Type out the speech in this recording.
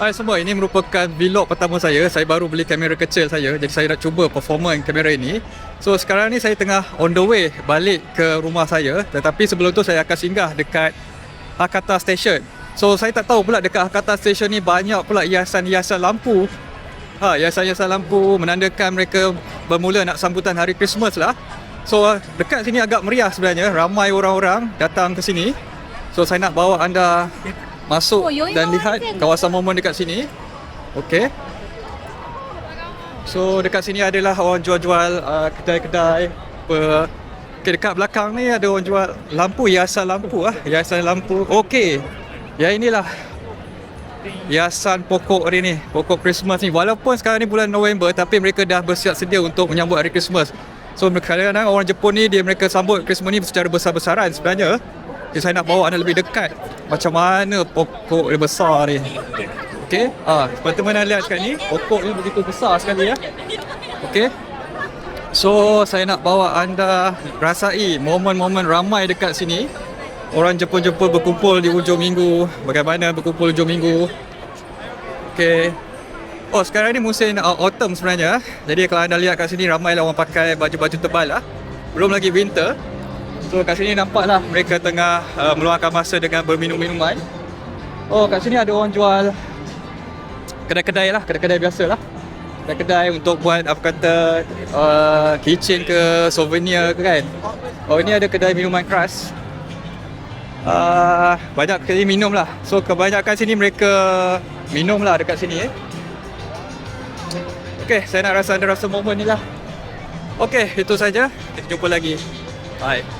Hai semua, ini merupakan vlog pertama saya. Saya baru beli kamera kecil saya. Jadi saya nak cuba performance kamera ini. So sekarang ni saya tengah on the way balik ke rumah saya. Tetapi sebelum tu saya akan singgah dekat Hakata Station. So saya tak tahu pula dekat Hakata Station ni banyak pula hiasan-hiasan lampu. Ha, hiasan-hiasan lampu menandakan mereka bermula nak sambutan hari Christmas lah. So dekat sini agak meriah sebenarnya. Ramai orang-orang datang ke sini. So saya nak bawa anda masuk Oh, dan lihat kawasan momen dekat sini. Okey. So dekat sini adalah orang jual-jual uh, kedai-kedai apa. Okay, dekat belakang ni ada orang jual lampu, hiasan lampu ah, hiasan lampu. Okey. Ya inilah hiasan pokok hari ni, pokok Christmas ni. Walaupun sekarang ni bulan November tapi mereka dah bersiap sedia untuk menyambut hari Christmas. So kadang-kadang orang Jepun ni dia mereka sambut Christmas ni secara besar-besaran sebenarnya. Jadi saya nak bawa anda lebih dekat macam mana pokok dia besar ni. Okey. Ah, seperti mana lihat kat ni, pokok ni begitu besar sekali ya. Okey. So, saya nak bawa anda rasai momen-momen ramai dekat sini. Orang Jepun-Jepun berkumpul di hujung minggu. Bagaimana berkumpul hujung minggu. Okey. Oh, sekarang ni musim uh, autumn sebenarnya. Jadi kalau anda lihat kat sini ramai lah orang pakai baju-baju tebal lah. Belum lagi winter. So kat sini nampak lah mereka tengah uh, meluangkan masa dengan berminum minuman. Oh kat sini ada orang jual kedai-kedai lah, kedai-kedai biasa lah. Kedai-kedai untuk buat apa kata uh, kitchen ke souvenir ke kan. Oh ini ada kedai minuman keras. Uh, banyak kali minum lah. So kebanyakan sini mereka minum lah dekat sini eh. Okay, saya nak rasa anda rasa momen ni lah. Okay, itu saja. Kita jumpa lagi. Bye.